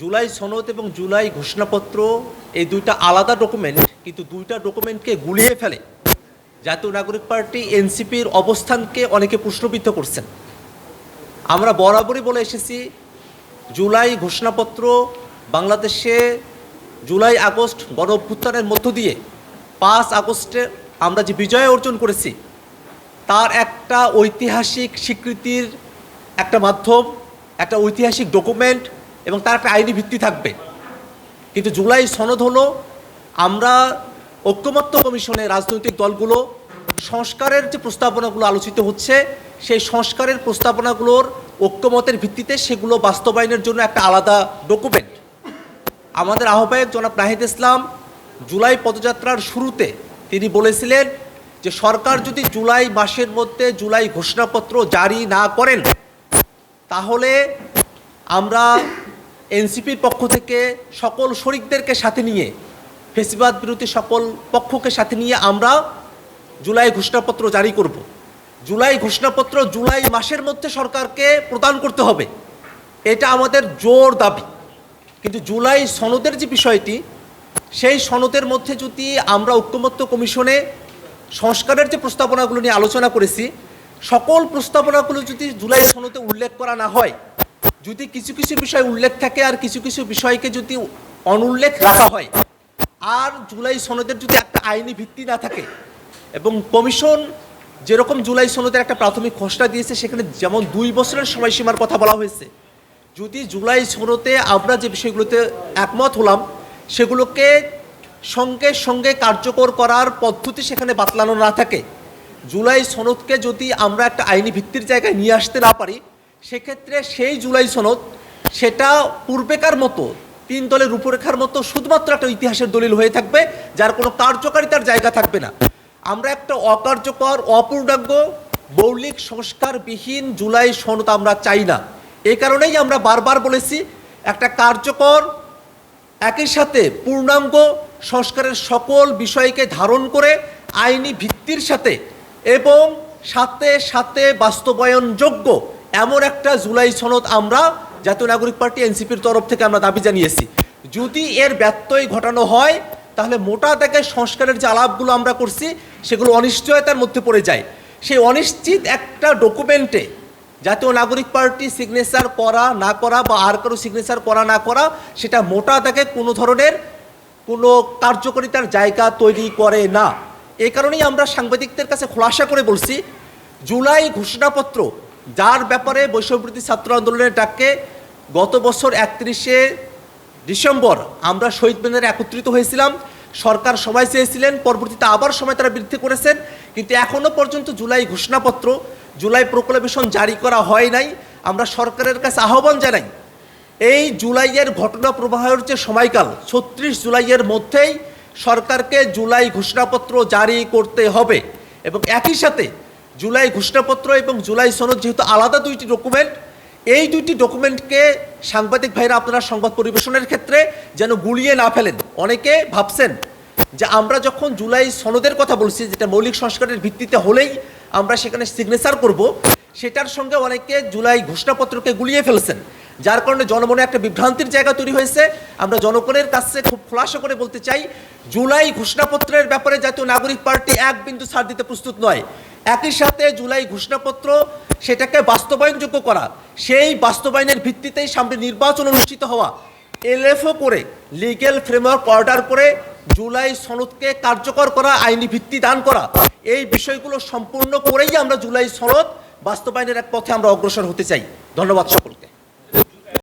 জুলাই সনদ এবং জুলাই ঘোষণাপত্র, এই দুইটা আলাদা ডকুমেন্ট কিন্তু দুইটা ডকুমেন্টকে গুলিয়ে ফেলে। জাতীয় নাগরিক পার্টি এনসিপির অবস্থানকে অনেকে প্রশ্নবিদ্ধ করছেন। আমরা বরাবরই বলে এসেছি, জুলাই ঘোষণাপত্র বাংলাদেশে জুলাই আগস্ট গণ অভ্যুত্থানের মধ্য দিয়ে পাঁচ আগস্টে আমরা যে বিজয় অর্জন করেছি, তার একটা ঐতিহাসিক স্বীকৃতির একটা মাধ্যম, একটা ঐতিহাসিক ডকুমেন্ট এবং তার একটা আইনি ভিত্তি থাকবে। কিন্তু জুলাই সনদ হলো, আমরা ঐক্যমত্য কমিশনে রাজনৈতিক দলগুলো, সংস্কারের যে প্রস্তাবনাগুলো আলোচিত হচ্ছে, সেই সংস্কারের প্রস্তাবনাগুলোর ঐক্যমতের ভিত্তিতে সেগুলো বাস্তবায়নের জন্য একটা আলাদা ডকুমেন্ট আমাদের আহ্বায়ক জনাব নাহিদ ইসলাম জুলাই পদযাত্রার শুরুতে তিনি বলেছিলেন যে সরকার যদি জুলাই মাসের মধ্যে জুলাই ঘোষণাপত্র জারি না করেন, তাহলে আমরা এনসিপির পক্ষ থেকে সকল শরিকদেরকে সাথে নিয়ে, ফেসিবাদ বিরোধী সকল পক্ষকে সাথে নিয়ে আমরা জুলাই ঘোষণাপত্র জারি করব। জুলাই ঘোষণাপত্র জুলাই মাসের মধ্যে সরকারকে প্রদান করতে হবে। এটা আমাদের জোর দাবি। কিন্তু জুলাই সনদের যে বিষয়টি, সেই সনদের মধ্যে যদি আমরা ঐক্যমত্য কমিশনে সংস্কারের যে প্রস্তাবনাগুলো নিয়ে আলোচনা করেছি, সকল প্রস্তাবনাগুলো যদি জুলাই সনদে উল্লেখ করা না হয় যদি কিছু কিছু বিষয় উল্লেখ থাকে আর কিছু কিছু বিষয়কে যদি অনুল্লেখ রাখা হয় আর জুলাই সনদের যদি একটা আইনি ভিত্তি না থাকে এবং কমিশন যেরকম জুলাই সনদের একটা প্রাথমিক খসড়া দিয়েছে সেখানে যেমন দুই বছরের সময়সীমার কথা বলা হয়েছে যদি জুলাই সনতে আমরা যে বিষয়গুলোতে একমত হলাম সেগুলোকে সঙ্গে সঙ্গে কার্যকর করার পদ্ধতি সেখানে বাতলানো না থাকে জুলাই সনদকে যদি আমরা একটা আইনি ভিত্তির জায়গায় নিয়ে আসতে না পারি সেক্ষেত্রে সেই জুলাই সনদ সেটা পূর্বেকার মতো, তিন দলের রূপরেখার মতো শুধুমাত্র একটা ইতিহাসের দলিল হয়ে থাকবে, যার কোনো কার্যকারিতার জায়গা থাকবে না। আমরা একটা অকার্যকর, অপূর্ণাঙ্গ, মৌলিক সংস্কারবিহীন জুলাই সনদ আমরা চাই না। এই কারণেই আমরা বারবার বলেছি, একটা কার্যকর, একই সাথে পূর্ণাঙ্গ সংস্কারের সকল বিষয়কে ধারণ করে আইনি ভিত্তির সাথে এবং সাথে সাথে বাস্তবায়নযোগ্য এমন একটা জুলাই সনদ আমরা জাতীয় নাগরিক পার্টি এনসিপির তরফ থেকে আমরা দাবি জানিয়েছি। যদি এর ব্যত্যয় ঘটানো হয়, তাহলে মোটা দাগে সংস্কারের যে আলাপগুলো আমরা করছি, সেগুলো অনিশ্চয়তার মধ্যে পড়ে যায়। সেই অনিশ্চিত একটা ডকুমেন্টে জাতীয় নাগরিক পার্টি সিগনেচার করা না করা বা আর কারও সিগনেচার করা না করা, সেটা মোটা দাগে কোনো ধরনের কোনো কার্যকারিতার জায়গা তৈরি করে না। এই কারণেই আমরা সাংবাদিকদের কাছে খোলাসা করে বলছি, জুলাই ঘোষণাপত্র যার ব্যাপারে বৈষম্যবৃত্তি ছাত্র আন্দোলনের ডাকে গত বছর একত্রিশে ডিসেম্বর আমরা শহীদ মিনারে একত্রিত হয়েছিলাম। সরকার সময় চেয়েছিলেন, পরবর্তীতে আবার সময় তারা বৃদ্ধি করেছেন। কিন্তু এখনও পর্যন্ত জুলাই ঘোষণাপত্র, জুলাই প্রোক্লামেশন জারি করা হয় নাই। আমরা সরকারের কাছে আহ্বান জানাই, এই জুলাইয়ের ঘটনা প্রবাহের যে সময়কাল, ছত্রিশ জুলাইয়ের মধ্যেই সরকারকে জুলাই ঘোষণাপত্র জারি করতে হবে। এবং একই সাথে জুলাই ঘোষণাপত্র এবং জুলাই সনদ যেহেতু আলাদা দুইটি ডকুমেন্ট এই দুইটি ডকুমেন্টকে সাংবাদিক ভাইরা আপনারা সংবাদ পরিবেশনের ক্ষেত্রে যেন গুলিয়ে না ফেলেন। অনেকে ভাবছেন যে আমরা যখন জুলাই সনদের কথা বলছি, যেটা মৌলিক সংস্কারের ভিত্তিতে হলেই আমরা সেখানে সিগনেচার করব, সেটার সঙ্গে অনেকে জুলাই ঘোষণাপত্রকে গুলিয়ে ফেলছেন। যার কারণে জনমনে একটা বিভ্রান্তির জায়গা তৈরি হয়েছে। আমরা জনগণের কাছে খুব খোলাসা করে বলতে চাই, জুলাই ঘোষণাপত্রের ব্যাপারে জাতীয় নাগরিক পার্টি এক বিন্দু ছাড় দিতে প্রস্তুত নয়। একই সাথে জুলাই ঘোষণাপত্র সেটাকে বাস্তবায়নযোগ্য করা, সেই বাস্তবায়নের ভিত্তিতেই সামনে নির্বাচন অনুষ্ঠিত হওয়া। এলএফও করে লিগেল ফ্রেমওয়ার্ক অর্ডার করে জুলাই সনদকে কার্যকর করা, আইনি ভিত্তি দান করা। এই বিষয়গুলো সম্পূর্ণ করেই আমরা জুলাই সনদ বাস্তবায়নের এক পথে আমরা অগ্রসর হতে চাই। ধন্যবাদ সকলকে।